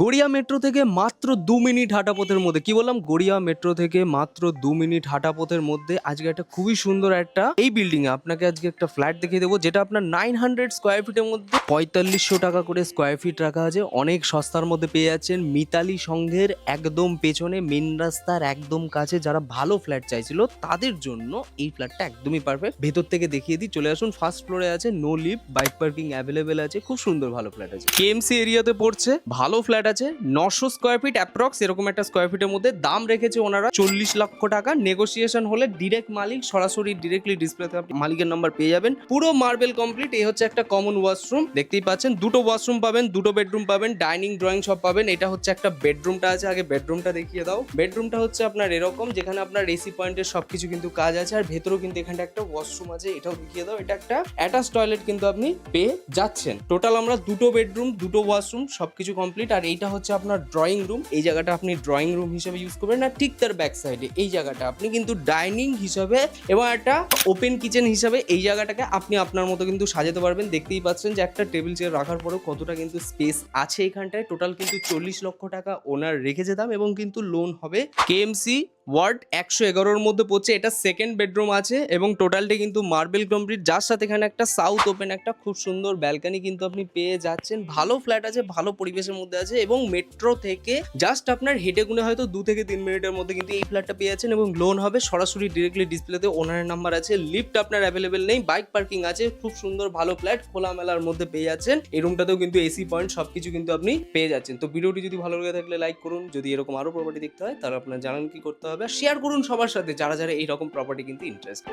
Garia metro থেকে মাত্র দু মিনিট হাঁটা পথের মধ্যে। কি বললাম? গড়িয়া মেট্রো থেকে মাত্র দু মিনিট হাঁটা পথের মধ্যে আজকে একটা খুবই সুন্দর একটা এই বিল্ডিং এ আপনাকে আজকে একটা ফ্ল্যাট দেখিয়ে দেবো, যেটা আপনার নাইন হান্ড্রেড স্কোয়ার ফিটের মধ্যে পঁয়তাল্লিশশো টাকা করে স্কোয়ার ফিট রাখা আছে। অনেক সস্তার মধ্যে পেয়ে যাচ্ছেন। মিতালি সংঘের একদম পেছনে মেন রাস্তার একদম কাছে যারা ভালো ফ্ল্যাট চাইছিল, তাদের জন্য এই ফ্ল্যাটটা একদমই পারফেক্ট ভেতর থেকে দেখিয়ে দিই, চলে আসুন ফার্স্ট ফ্লোরে আছে no lift bike parking available আছে। খুব সুন্দর ভালো ফ্ল্যাট আছে। কেএমসি এরিয়াতে পড়ছে, ভালো ফ্ল্যাট আছে, নশো স্কোয়ার ফিট অ্যাপ্রক্স এরকম একটা স্কোয়ার ফিটের মধ্যে দাম রেখেছে ওনারা চল্লিশ লক্ষ টাকা। নেগোসিয়েশন হলে ডিরেক্ট মালিক, সরাসরি ডিরেক্টলি ডিসপ্লেতে মালিকের নাম্বার পেয়ে যাবেন। পুরো মার্বেল কমপ্লিট এই হচ্ছে একটা কমন ওয়াশরুম দেখতেই পাচ্ছেন। দুটো ওয়াশরুম পাবেন, দুটো বেডরুম পাবেন ডাইনিং ড্রয়িং সব পাবেন। এটা হচ্ছে একটা বেডরুমটা আছে, আগে বেডরুমটা দেখিয়ে দাও। বেডরুমটা হচ্ছে আপনার এরকম, যেখানে আপনার এসি পয়েন্টের সবকিছু কিন্তু কাজ আছে, আর ভেতরেও কিন্তু এখানটা একটা ওয়াশরুম আছে, এটাও দেখিয়ে দাও। এটা একটা অ্যাটাচ টয়লেট কিন্তু আপনি পেয়ে যাচ্ছেন। টোটাল আমরা দুটো বেডরুম দুটো ওয়াশরুম সবকিছু কমপ্লিট আর এইটা হচ্ছে আপনার ড্রয়িং রুম এই জায়গাটা আপনি ড্রয়িং রুম হিসেবে ইউজ করবেন না, ঠিক তার ব্যাক সাইডে এই জায়গাটা আপনি কিন্তু ডাইনিং হিসাবে এবং একটা ওপেন কিচেন হিসাবে এই জায়গাটাকে আপনি আপনার মতো কিন্তু সাজাতে পারবেন। দেখতেই পাচ্ছেন যে একটা টেবিল চেয়ার রাখার পরেও কতটা কিন্তু স্পেস আছে এখানটায়। টোটাল কিন্তু চল্লিশ লক্ষ টাকা ওনার রেখেছে দাম এবং কিন্তু লোন হবে কেএমসি ওয়ার্ড একশো এগারোর মধ্যে পড়ছে, এটা সেকেন্ড বেডরুম আছে এবং টোটালটা কিন্তু মার্বেল কমপ্লিট যার সাথে এখানে একটা সাউথ ওপেন একটা খুব সুন্দর ব্যালকানি কিন্তু আপনি পেয়ে যাচ্ছেন। ভালো ফ্ল্যাট আছে, ভালো পরিবেশের মধ্যে আছে এবং মেট্রো থেকে জাস্ট আপনার হেঁটে গুনে হয়তো দু থেকে তিন মিনিটের মধ্যে কিন্তু এই ফ্ল্যাটটা পেয়ে যাচ্ছেন এবং লোন হবে। সরাসরি ডিরেক্টলি ডিসপ্লেতে ওনারের নাম্বার আছে লিফট আপনার অ্যাভেলেবেল নেই বাইক পার্কিং আছে, খুব সুন্দর ভালো ফ্ল্যাট খোলামেলার মধ্যে পেয়ে যাচ্ছেন। এই রুমটাতেও কিন্তু এসি পয়েন্ট সবকিছু কিন্তু আপনি পেয়ে যাচ্ছেন। তো ভিডিওটি যদি ভালো লেগে থাকলে লাইক করুন। যদি এরকম আরও প্রপার্টি দেখতে হয়, তাহলে আপনার জানান কি করতে হবে। শেয়ার করুন সবার সাথে যারা যারা এইরকম প্রপার্টি কিন্তু ইন্টারেস্ট